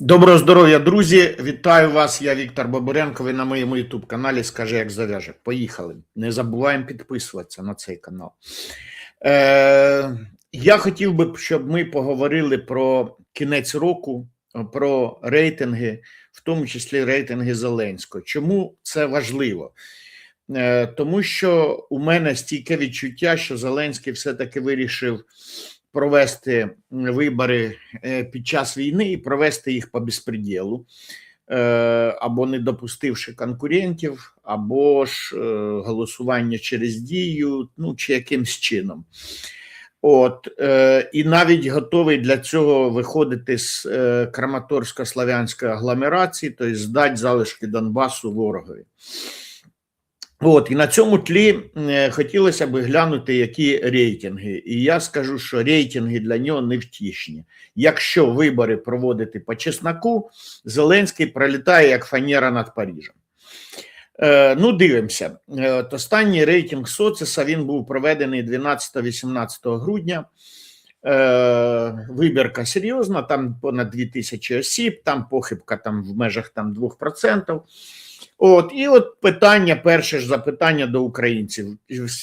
Доброго здоров'я, друзі! Вітаю вас! Я Віктор Бабуренко. Ви на моєму youtube каналі Скажи, як зав'яже. Поїхали. Не забуваємо підписуватися на цей канал. Е, я хотів би, щоб ми поговорили про кінець року, про рейтинги, в тому числі рейтинги Зеленського. Чому це важливо? Е, тому що у мене стійке відчуття, що Зеленський все-таки вирішив провести вибори е, під час війни і провести їх по безпреділу, е, або не допустивши конкурентів, або ж е, голосування через дію, ну чи якимсь чином. От і навіть готовий для цього виходити з Краматорсько-славянської агломерації, тобто здати залишки Донбасу ворогові. От і на цьому тлі е, хотілося б глянути, які рейтинги. І я скажу, що рейтинги для нього невтішні. Якщо вибори проводити по чесноку, Зеленський пролітає як фанера над Парижем. Е, ну, дивимося. Е, от Останній рейтинг Социса він був проведений 12-18 грудня. Е, вибірка серйозна, там понад 2000 осіб, там похибка там в межах там 2%. От і от питання, перше ж запитання до українців: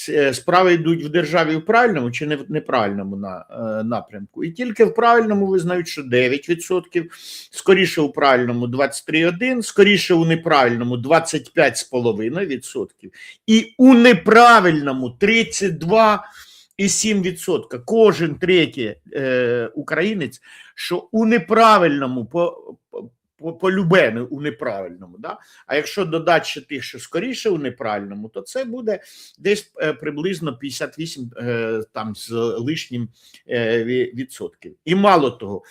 е, справи йдуть в державі в правильному чи не в неправильному на, е, напрямку? І тільки в правильному визнають, що 9%, скоріше у правильному 23,1%, скоріше у неправильному 25,5%, і у неправильному 32,7%. Кожен третій е, українець, що у неправильному по полюбене у неправильному. Да? А якщо додати ще тих, що скоріше у неправильному, то це буде десь е, приблизно 58 е, там з лишнім е, відсотків. І мало того.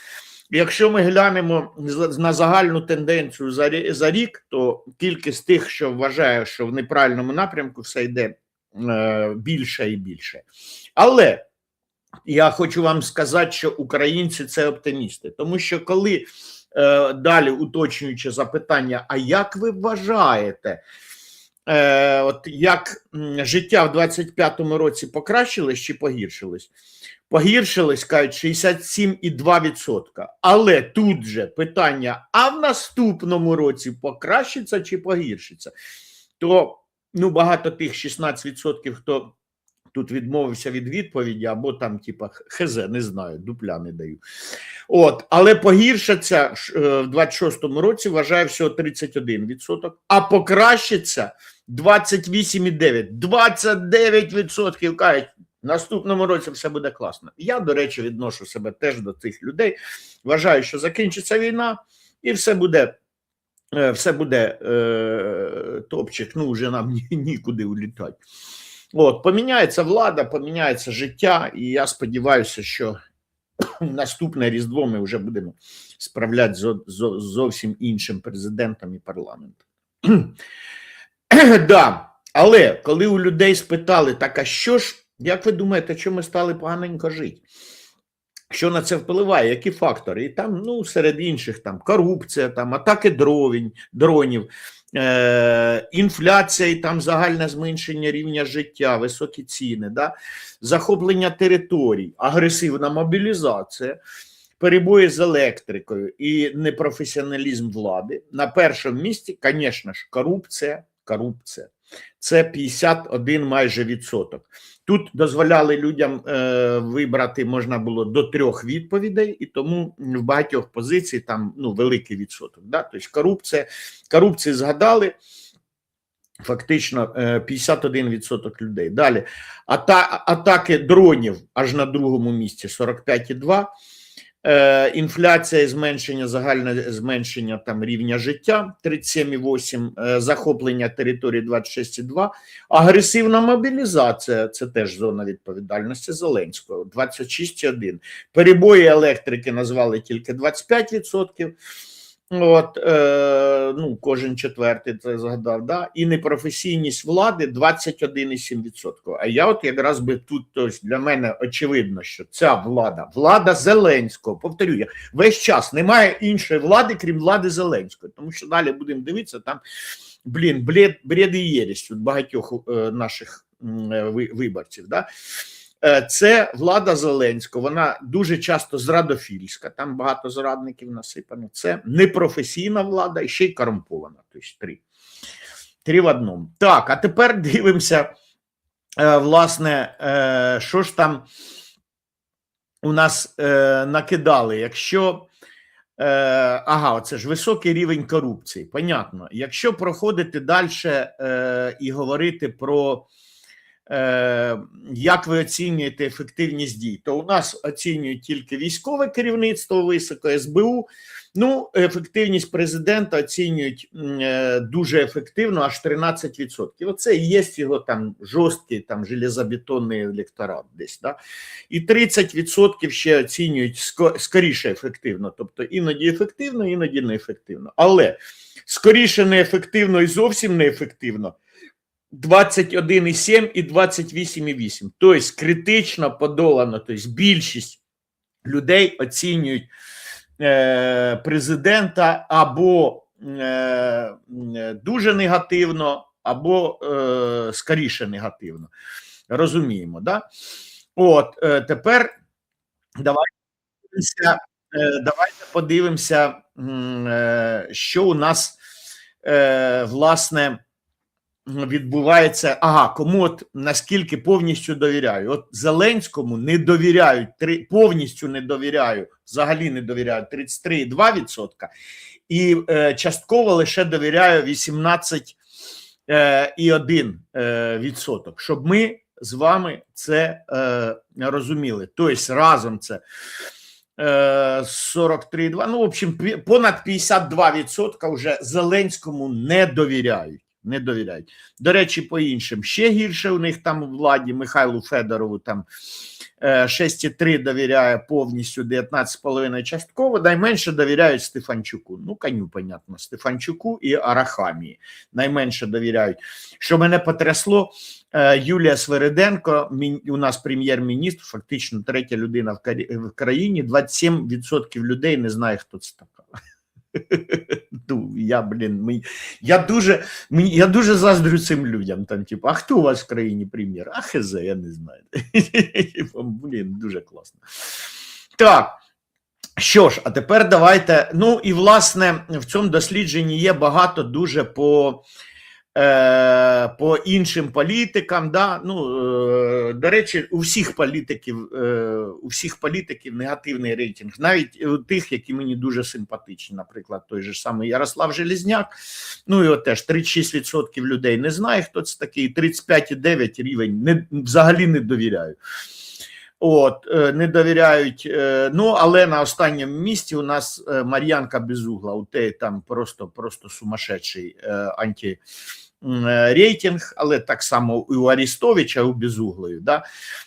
Якщо ми глянемо на загальну тенденцію за рік, то кількість тих, що вважає, що в неправильному напрямку все йде більше і більше. Але я хочу вам сказати, що українці це оптимісти, тому що коли далі уточнюючи запитання: а як ви вважаєте, е, от як життя в 25-му році покращилось чи погіршилось? Погіршилось, кажуть, 67,2%. Але тут же питання: а в наступному році покращиться чи погіршиться? То ну, багато тих 16%, хто тут відмовився від відповіді, або там, типа, хз, не знаю, дупля не даю. От, але погіршаться е, в 26-му році, вважає всього 31%, а покращиться 28,9%. 29% кажуть, наступному році все буде класно. Я, до речі, відношу себе теж до цих людей. Вважаю, що закінчиться війна, і все буде. Е, все буде е, топчик, ну вже нам ні, нікуди улітати. От, Поміняється влада, поміняється життя, і я сподіваюся, що наступне різдво ми вже будемо справляти з, зовсім іншим президентом і парламентом. да, Але коли у людей спитали, так а що ж, як ви думаєте, що ми стали поганенько жити? Що на це впливає, які фактори? І там, ну, серед інших, там корупція, там атаки дровень, дронів, е, інфляція і там загальне зменшення рівня життя, високі ціни, да? захоплення територій, агресивна мобілізація, перебої з електрикою і непрофесіоналізм влади. На першому місці, звісно ж, корупція, корупція. Це 51 майже відсоток. Тут дозволяли людям е, вибрати можна було до трьох відповідей, і тому в багатьох позицій там ну, великий відсоток. Да? Тобто корупція, корупції згадали. Фактично 51% е, людей. Далі Ата атаки дронів аж на другому місці 45,2%. Е, інфляція і зменшення, загальне зменшення там рівня життя 37,8, е, захоплення території 26,2, агресивна мобілізація це теж зона відповідальності Зеленського 26,1. Перебої електрики назвали тільки 25%. От, е, ну, Кожен четвертий це згадав, да? і непрофесійність влади 21,7%. А я от якраз би тут тобто для мене очевидно, що ця влада, влада Зеленського, повторюю, я, весь час немає іншої влади, крім влади Зеленського. Тому що далі будемо дивитися, там блін, бред, бред і єрість від багатьох е, наших е, виборців. Да? Е, Це влада Зеленського. Вона дуже часто зрадофільська. Там багато зрадників насипано. Це непрофесійна влада і ще й корумпована. Тобто три. Три в одному. Так, а тепер дивимося, е, власне, е, що ж там у нас накидали. Якщо ага, це ж високий рівень корупції. Понятно. Якщо проходити далі і говорити про як ви оцінюєте ефективність дій, то у нас оцінюють тільки військове керівництво високо СБУ. Ну, ефективність президента оцінюють е, дуже ефективно, аж 13%. Оце і є його там жорсткий там железобетонний електорат десь. Да? І 30% ще оцінюють скоріше ефективно, тобто іноді ефективно, іноді неефективно. Але скоріше неефективно і зовсім неефективно 21,7 і 28,8. Тобто критично подолано, тобто більшість людей оцінюють е, президента або е, дуже негативно, або е, скоріше негативно. Розуміємо, да? От е, тепер давайте подивимося, е, давайте подивимося, е, що у нас е, власне відбувається. Ага, кому от наскільки повністю довіряю? От Зеленському не довіряють три повністю не довіряю, взагалі не довіряю 33,2%, і е, частково лише довіряю 18 е, і 1 е, відсоток, щоб ми з вами це е, розуміли. Тобто разом це е, 43,2, ну, в общем, понад 52% вже Зеленському не довіряють. Не довіряють. До речі, по іншим ще гірше у них там у владі Михайлу Федорову там е, 6,3 довіряє повністю, 19,5 частково, найменше довіряють Стефанчуку. Ну, коню, понятно, Стефанчуку і Арахамії. Найменше довіряють. Що мене потрясло, е, Юлія Свериденко, у нас прем'єр-міністр, фактично третя людина в країні, 27% людей не знає, хто це така. Ну, я, блін, ми, я дуже я дуже заздрю цим людям. Там, типу, а хто у вас в країні прем'єр? А хз, я не знаю. Типу, Блін, дуже класно. Так. Що ж, а тепер давайте. Ну і власне в цьому дослідженні є багато дуже по, по іншим політикам. Да? Ну, е, до речі, у всіх політиків, е, у всіх політиків негативний рейтинг, навіть у тих, які мені дуже симпатичні, наприклад, той же самий Ярослав Железняк. Ну от теж 36% людей не знає, хто це такий, 35,9 рівень не, взагалі не довіряю. От, е, не довіряють. е, Ну, але на останньому місці у нас е, Мар'янка Безугла. У те там просто, просто сумасшедший е, анті. Е, Рейтинг, але так само і у Арістовича, і у Безуглої. Да?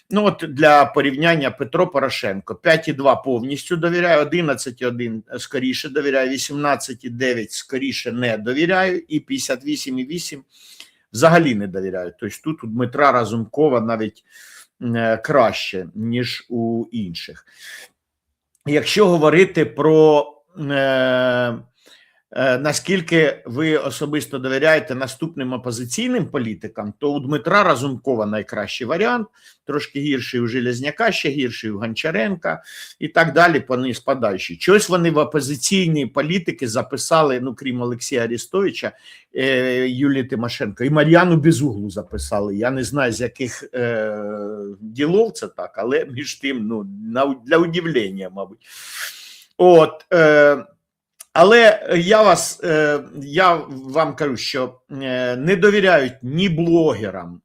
Ну, от для порівняння Петро Порошенко 5,2 повністю довіряю, 11,1 скоріше довіряю, 18,9 скоріше не довіряю, і 58,8 взагалі не довіряю. Тобто тут у Дмитра Разумкова навіть е, краще, ніж у інших. Якщо говорити про е, е, наскільки ви особисто довіряєте наступним опозиційним політикам, то у Дмитра Разумкова найкращий варіант, трошки гірший у Железняка, ще гірший у Гончаренка і так далі, вони спадаючі. Чогось вони в опозиційні політики записали, ну крім Олексія Арістовича, е, Юлії Тимошенко, і Мар'яну Безуглу записали. Я не знаю, з яких е, ділов це так, але між тим, ну, для удивлення, мабуть. От, е, але я вас, е, я вам кажу, що е, не довіряють ні блогерам.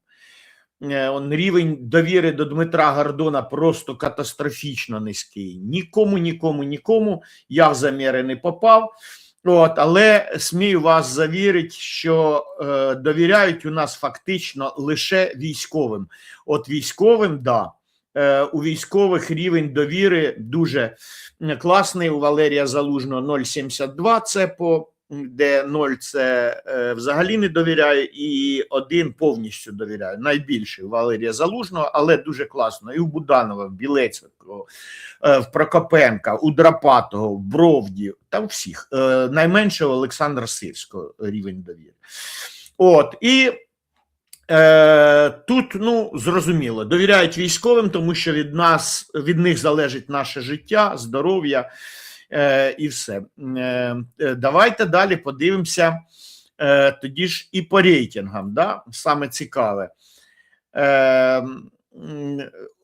Е, рівень довіри до Дмитра Гордона просто катастрофічно низький. Нікому, нікому, нікому я в заміри не попав. От, але смію вас завірити, що е, довіряють у нас фактично лише військовим. От військовим, да. Е, у військових рівень довіри дуже класний. У Валерія Залужного 0,72 це по де 0 це е, взагалі не довіряю, і один повністю довіряю. Найбільший у Валерія Залужного, але дуже класно. І у Буданова, в Білецького, е, в Прокопенка, у Драпатого, в Бровді, та у всіх. Найменше у Олександра Сирського рівень довіри. От і Е, тут ну зрозуміло, довіряють військовим, тому що від нас від них залежить наше життя, здоров'я е, і все. Е, е, давайте далі подивимося е, тоді ж і по рейтингам. Да? Саме цікаве. Е,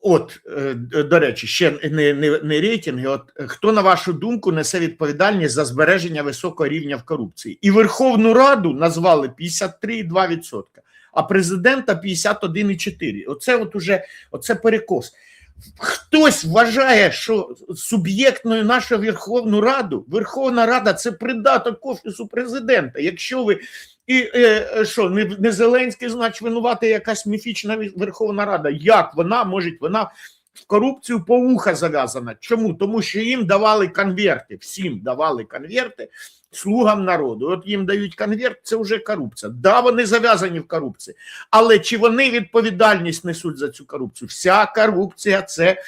От, е, до речі, ще не, не, не рейтинги. От хто, на вашу думку, несе відповідальність за збереження високого рівня в корупції? І Верховну Раду назвали 53,2%, а президента 51,4%. Оце от уже оце перекос. Хтось вважає, що суб'єктною нашу Верховну Раду, Верховна Рада це придаток офісу президента. Якщо ви і е, е, що не, не Зеленський, значить винувати якась міфічна Верховна Рада. Як вона може вона в корупцію по вуха зав'язана? Чому? Тому що їм давали конверти, всім давали конверти слугам народу. От їм дають конверт, це вже корупція. Да, вони зав'язані в корупції, але чи вони відповідальність несуть за цю корупцію? Вся корупція це.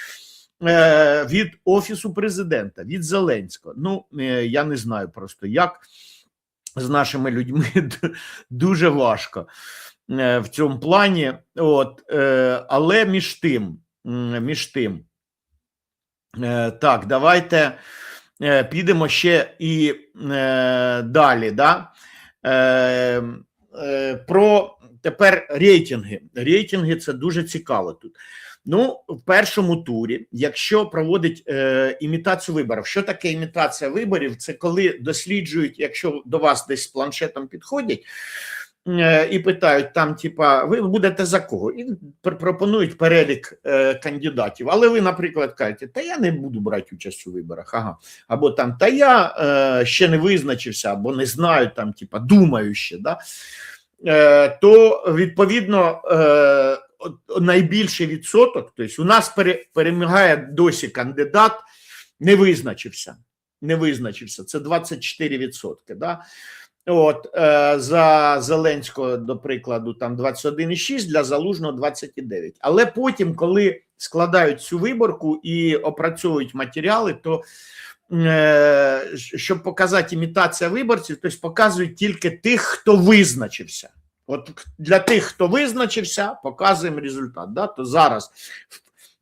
е, Від офісу президента, від Зеленського. Ну е, я не знаю просто як з нашими людьми дуже важко е, в цьому плані. От, але між тим, між тим, так, давайте підемо ще і е, далі. Да? Е, е, про тепер рейтинги. Рейтинги це дуже цікаво тут. Ну, в першому турі, якщо проводить е, імітацію виборів, що таке імітація виборів? Це коли досліджують, якщо до вас десь з планшетом підходять е, і питають там, типа, ви будете за кого? І пропонують перелік е, кандидатів. Але ви, наприклад, кажете, та я не буду брати участь у виборах. Ага. Або там, та я е, ще не визначився, або не знаю, там, типа, думаю ще. Да? Е, то відповідно е, найбільший відсоток, тобто у нас пере, перемагає досі кандидат, не визначився. Не визначився. Це 24%. Да? От, е, за Зеленського, до прикладу, там 21,6, для Залужного 29. Але потім, коли складають цю виборку і опрацьовують матеріали, то е, щоб показати імітація виборців, тобто показують тільки тих, хто визначився. От для тих, хто визначився, показуємо результат. Да? То зараз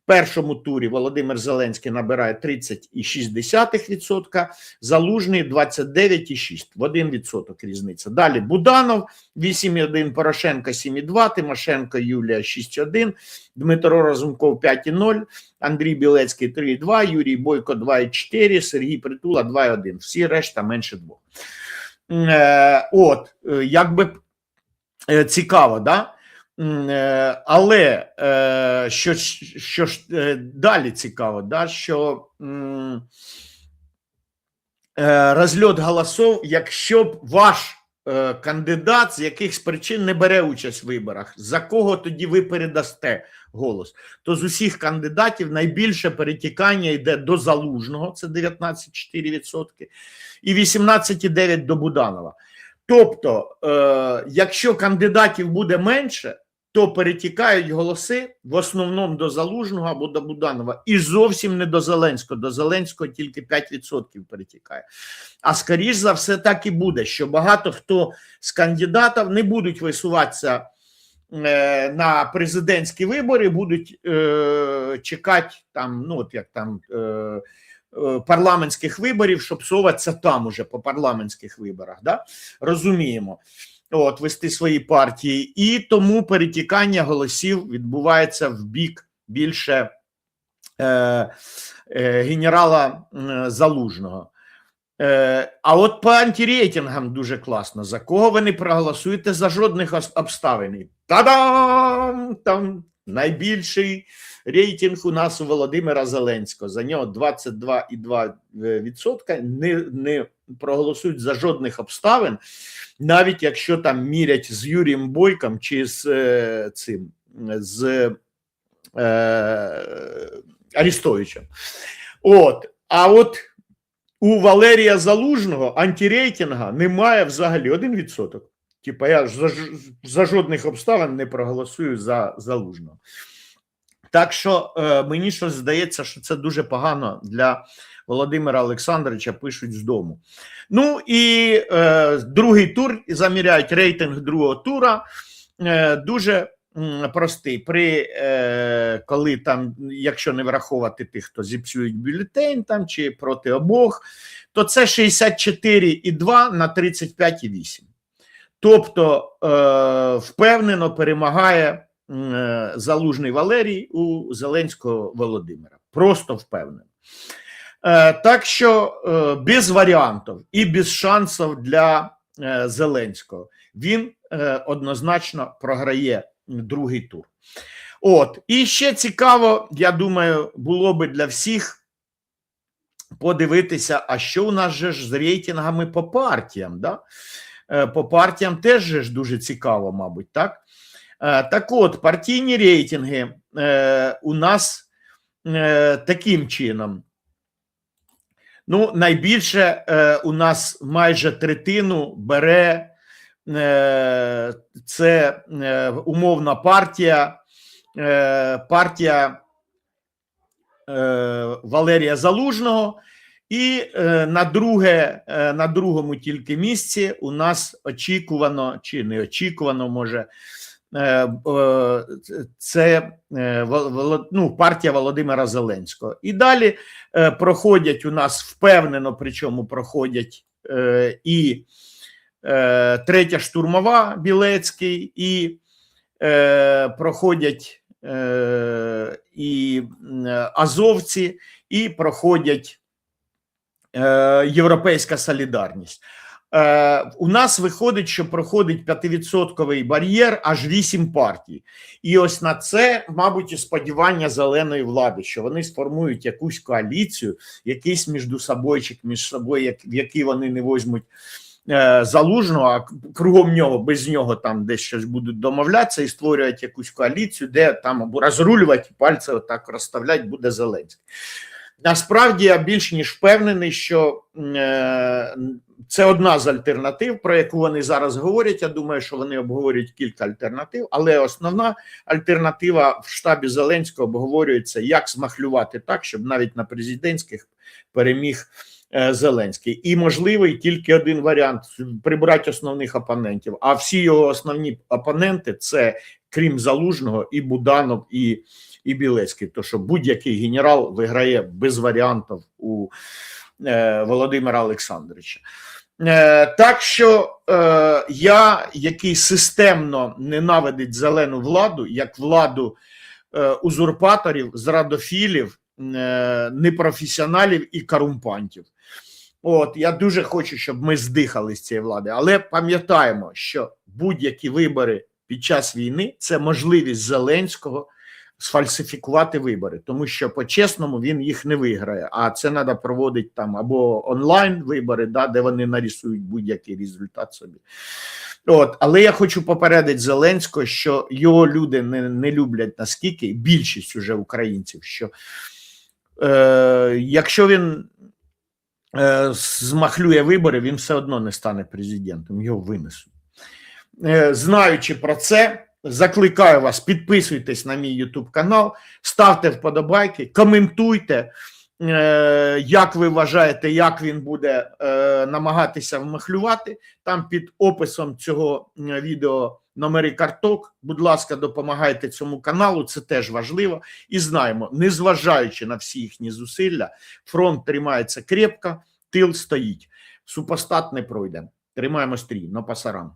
першому турі Володимир Зеленський набирає 30,6%, Залужний 29,6%. В 1% різниця. Далі Буданов 8,1%, Порошенко 7,2%, Тимошенко Юлія 6,1%, Дмитро Разумков 5,0%, Андрій Білецький 3,2%, Юрій Бойко 2,4%, Сергій Притула 2,1%. Всі решта менше двох. Е, От, е, якби е, цікаво, да? Е, Але е, що, ж- що ж е, далі цікаво, да? що е, розльот голосов, якщо б ваш е, кандидат з якихось причин не бере участь в виборах, за кого тоді ви передасте голос? То з усіх кандидатів найбільше перетікання йде до залужного, це 19,4%, і 18,9% до Буданова. Тобто, е, якщо кандидатів буде менше, то перетікають голоси в основному до Залужного або до Буданова, і зовсім не до Зеленського. До Зеленського тільки 5% перетікає. А скоріш за все, так і буде, що багато хто з кандидатів не будуть висуватися е, на президентські вибори, будуть е, чекати там, ну от як там. Е, Парламентських виборів, щоб соватися там уже по парламентських виборах, да? розуміємо, от вести свої партії, і тому перетікання голосів відбувається в бік більше е, е, генерала е, Залужного. Е, а от по антирейтингам дуже класно. За кого ви не проголосуєте за жодних обставин? Та-дам! Там найбільший рейтинг у нас у Володимира Зеленського. За нього 22,2% не, не проголосують за жодних обставин, навіть якщо там мірять з Юрієм Бойком чи з е, цим з е, Арістовичем. От, а от у Валерія Залужного антирейтинга немає взагалі 1%. Типа я ж за, за жодних обставин не проголосую за Залужного. Так що е, мені щось здається, що це дуже погано для Володимира Олександровича пишуть з дому. Ну і е, другий тур заміряють рейтинг другого тура. е, дуже простий. При е, коли там, якщо не враховувати тих, хто зіпсують бюлетень там чи проти обох, то це 64,2 на 35,8. Тобто е, впевнено перемагає е, залужний Валерій у Зеленського Володимира. Просто впевнено. Е, так що без варіантів і без шансів для Зеленського він однозначно програє другий тур. От, і ще цікаво, я думаю, було би для всіх подивитися, а що у нас же ж з рейтингами по партіям. Да? Е, По партіям теж ж дуже цікаво, мабуть, так? Е, Так от, партійні рейтинги е, у нас таким чином. Ну, найбільше у нас майже третину бере це умовна партія, партія Валерія Залужного. І е, на друге, е, на другому тільки місці у нас очікувано чи не очікувано, може, е, це ну, партія Володимира Зеленського. І далі проходять у нас впевнено, причому проходять і третя штурмова Білецький, і проходять і азовці, і проходять Європейська солідарність. Е, у нас виходить, що проходить 5% бар'єр аж 8 партій. І ось на це, мабуть, сподівання зеленої влади, що вони сформують якусь коаліцію, якийсь між собойчик між собою, в який вони не возьмуть е, залужного, а кругом нього, без нього там десь щось будуть домовлятися і створюють якусь коаліцію, де там або розрулювати пальці, отак розставлять буде Зеленський. Насправді я більш ніж впевнений, що е, це одна з альтернатив, про яку вони зараз говорять. Я думаю, що вони обговорюють кілька альтернатив, але основна альтернатива в штабі Зеленського обговорюється, як змахлювати так, щоб навіть на президентських переміг е, Зеленський. І можливий тільки один варіант прибрати основних опонентів. А всі його основні опоненти це крім Залужного, і Буданов, і, і Білецький. То що будь-який генерал виграє без варіантів у е, Володимира Олександровича. Е, так що е, я, який системно ненавидить зелену владу, як владу е, узурпаторів, зрадофілів, е, непрофесіоналів і корумпантів. От я дуже хочу, щоб ми здихали з цієї влади, але пам'ятаємо, що будь-які вибори під час війни це можливість Зеленського сфальсифікувати вибори, тому що по-чесному він їх не виграє. А це треба проводити там або онлайн вибори, да, де вони нарисують будь-який результат собі. От, але я хочу попередити Зеленського, що його люди не, не люблять наскільки, більшість уже українців, що е, якщо він е, змахлює вибори, він все одно не стане президентом, його винесуть. Е, знаючи про це, закликаю вас, підписуйтесь на мій YouTube канал, ставте вподобайки, коментуйте, е, як ви вважаєте, як він буде е, намагатися вмахлювати. Там під описом цього е, відео номери карток. Будь ласка, допомагайте цьому каналу, це теж важливо. І знаємо, незважаючи на всі їхні зусилля, фронт тримається крепко, тил стоїть. Супостат не пройде. Тримаємо стрій, но пасарам.